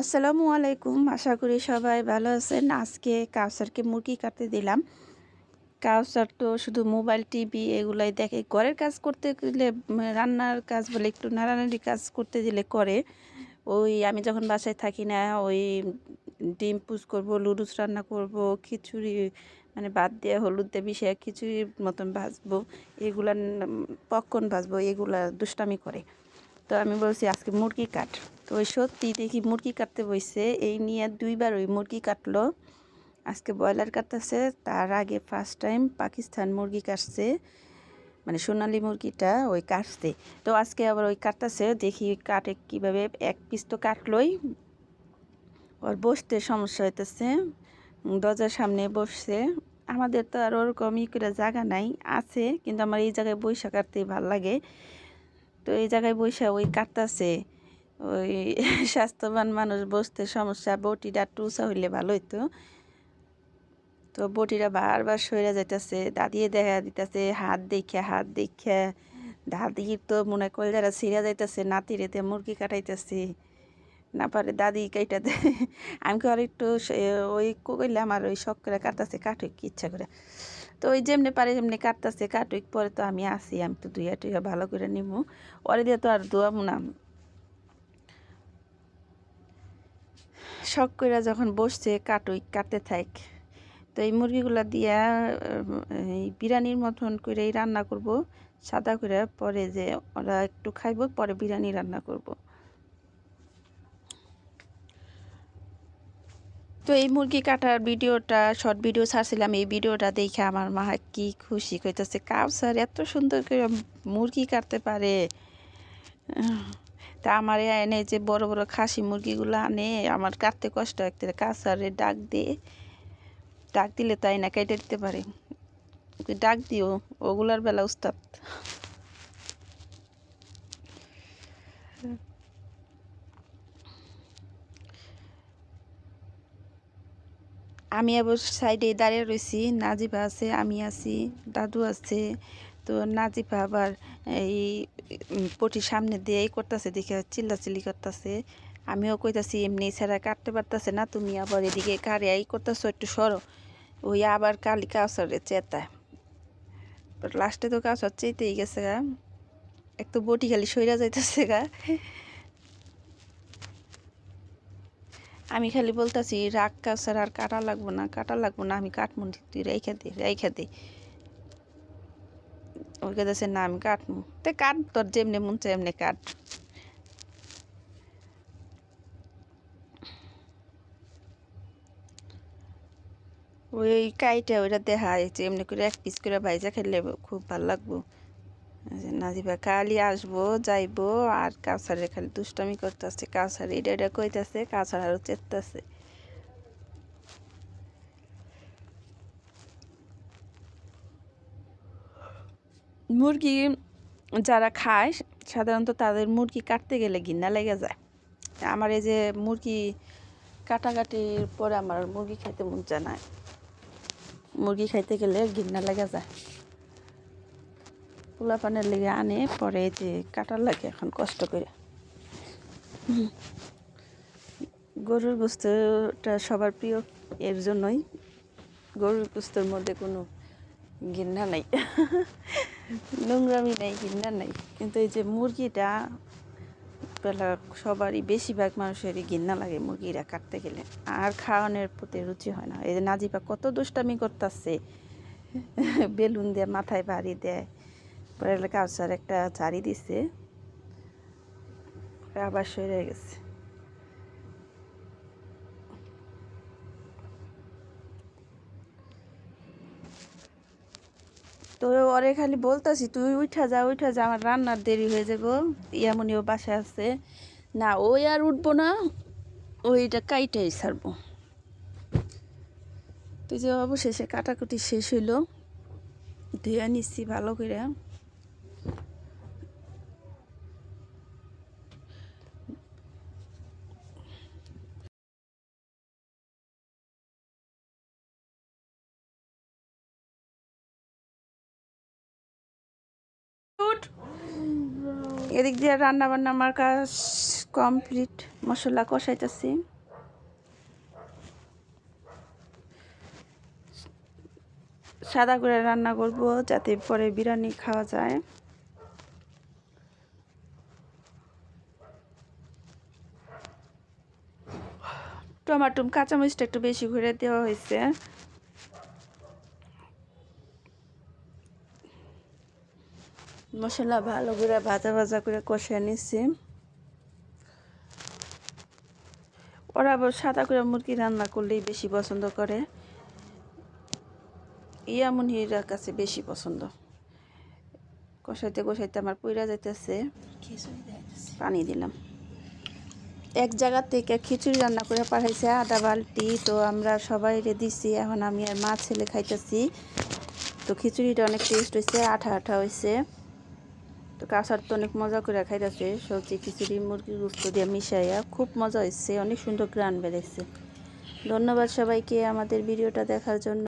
আসসালামু আলাইকুম, আশা করি সবাই ভালো আছেন। আজকে কাউসারকে মুরগি কাটতে দিলাম। কাউসার তো শুধু মোবাইল, টিভি এগুলাই দেখে ঘরের কাজ করতে গেলে রান্নার কাজ বলে একটু নাড়ানাড়ি কাজ করতে দিলে করে। ওই আমি যখন বাসায় থাকি না, ওই ডিম পুষ করব লুডুস রান্না করব, খিচুড়ি মানে ভাত দিয়ে হলুদ দিয়ে বিষয়ে খিচুড়ির মতন ভাজবো, এগুলা পকন ভাজবো, এগুলা দুষ্টামি করে। তো আমি বলছি আজকে মুরগি কাট। তো ওই সত্যি দেখি মুরগি কাটতে বসছে এই নিয়ে দুইবার ওই মুরগি কাটলো। আজকে ব্রয়লার কাটতেছে, তার আগে ফার্স্ট টাইম পাকিস্তান মুরগি কাটছে। মানে সোনালি মুরগিটা ওই কাটছে। তো আজকে আবার ওই কাটতেছে, দেখি কাটে কীভাবে। এক পিস তো কাটলোই। ওর বসতে সমস্যা হইতেছে। দরজার সামনে বসছে। আমাদের তো আর ওরকম ই করে জায়গা নাই, আছে, কিন্তু আমার এই জায়গায় বৈশা কাটতে ভালো লাগে। তো এই জায়গায় বৈশা ওই কাটতাছে। ওই স্বাস্থ্যবান মানুষ বসতে সমস্যা, বটিটা টুসা হইলে ভালো হইতো। তো বটিটা বারবার সইরা যাইতেছে দাদিয়ে দেখা দিতেছে, হাত দেখে হাত দেখে। দাদির তো মনে করে যারা ছিঁড়া যাইতেছে নাতিরে দিয়ে মুরগি কাটাইতেছে। না পারে দাদি কাইটা দে, আমি কি আর একটু ওই কইলাম আর ওই শখ করে কাটতেছে, কাটুক ইচ্ছা করে। তো ওই যেমনি পারে যেমনি কাটতেছে, কাটুক, পরে তো আমি আসি আমি তো দুইয়া টুইয়া ভালো করে নিবো ওরে দিয়ে তো আর দোয়াবো না শখ করে যখন বসছে, কাটুই, কাটতে থাক। তো এই মুরগিগুলা দিয়া এই বিরিয়ানির মতন করেই রান্না করব। সাদা করে পরে যে ওরা একটু খাইব, পরে বিরিয়ানি রান্না করব। তো এই মুরগি কাটার ভিডিওটা, শর্ট ভিডিও ছাড়ছিলাম, এই ভিডিওটা দেখে আমার মা কি খুশি কইতেছে, কাউসার, এত সুন্দর করে মুরগি কাটতে পারে। তা আমার এনে যে বড় বড় খাসি মুরগিগুলো আনে, আমার কাটতে কষ্ট একটা কাউসারে ডাক দিয়ে ডাক দিলে তাই না কেটে দিতে পারে। ডাক দিও, ওগুলার বেলা উস্তাদ। আমি আবার সাইডে দাঁড়িয়ে রয়েছি নাজিবা আছে, আমি আছি, দাদু আছে। তো নাজিফা আবার এই পটির সামনে দিয়েই করতেছে দেখে চিল্লাচিল্লি করতেছে। আমিও কইতাছি এমনি ছাড়া কাটতে পারতেছে না তুমি আবার এদিকে কারে এই করতেছো একটু সরো। ওই আবার কালি কাউসারে চেতা লাস্টে তো কাউসার চেতেই গেছে গা। এক তো বটি খালি সইরা যাইতেছে গা। আমি খালি বলতাছি রাগ কাউসার আর কাটা লাগবো না কাটা লাগবো না আমি কাটমু নি, তুই রেখে দে রেখে ওই কাছে না, আমি কাটমু তে কাট, তোর যেমনি মন এমনি কাট। ওই কাইটা ওইটা দেখা যাচ্ছে এমনি করে এক পিস করে ভাইজা খেলে খুব ভালো লাগবো। নাজিবা কালি আসব, যাইবো, আর কাউসারে খালি দুষ্টামি করতেছে। কাউসার এটা এটা কইতাছে, কাউসার আরও চেতাছে মুরগি যারা খায়, সাধারণত তাদের মুরগি কাটতে গেলে ঘিন্না লেগে যায়। আমার এই যে মুরগি কাটাকাটির পরে আমার মুরগি খাইতে মন চায় না। মুরগি খাইতে গেলে ঘিন্না লেগে যায়। পোলা পানের লেগে আনে, পরে যে কাটার লাগে এখন কষ্ট করে। গরুর গোস্তটা সবার প্রিয়, এর জন্যই গরুর গোস্তর মধ্যে কোনো ঘৃণা নাই। নোংরামি নেই, ঘৃণা নাই। কিন্তু এই যে মুরগিটা, বেলা সবারই বেশিরভাগ মানুষেরই ঘৃণা লাগে মুরগিরা কাটতে গেলে। আর খাওয়ানোর প্রতি রুচি হয় না। এই যে নাজিবা কত দুষ্টামি করতেছে। বেলুন দিয়ে মাথায় বাড়ি দেয়। পরে কাউসার একটা ঝাড়ি দিছে। আবার সরে গেছে। তো ওরে খালি বলতাছি, তুই উঠা যা উঠা যা, আমার রান্নার দেরি হয়ে যাব। ও বাসায় আছে। না, ওই আর উঠবো না, ওইটা কাইটাই ছাড়বো। তো যে অবশেষে কাটাকুটি শেষ হইল। ধুয়ে নিচ্ছি ভালো করে উঠ। এদিক দিয়ে রান্না বান্না আমার কাজ কমপ্লিট। মশলা কষাইতেছি। সাদা করে রান্না করব যাতে পরে বিরিয়ানি খাওয়া যায়। টমাটো কাঁচামরিচটা একটু বেশি করে দেওয়া হয়েছে। মশলা ভালো করে ভাজা ভাজা করে কষিয়ে নিচ্ছি। ওরা সাদা করে মুরগি রান্না করলেই বেশি পছন্দ করে। ইয়ামুনির কাছে বেশি পছন্দ। কষাইতে কষাইতে আমার পইরা যাইতেছে। পানি দিলাম। এক জায়গা থেকে খিচুড়ি রান্না করে পাঠাইছে আধা বালতি তো আমরা সবাই দিছি এখন আমি আর মা ছেলে খাইতেছি। তো খিচুড়িটা অনেক টেস্ট হয়েছে আঠা আঠা হয়েছে তো কাঁচার তো অনেক মজা করে খাইতেছে। সবজি, খিচুড়ি মুরগি গুস্ত দিয়ে মিশাইয়া খুব মজা হয়েছে অনেক সুন্দর গ্রান বেড়েছে ধন্যবাদ সবাইকে আমাদের ভিডিওটা দেখার জন্য।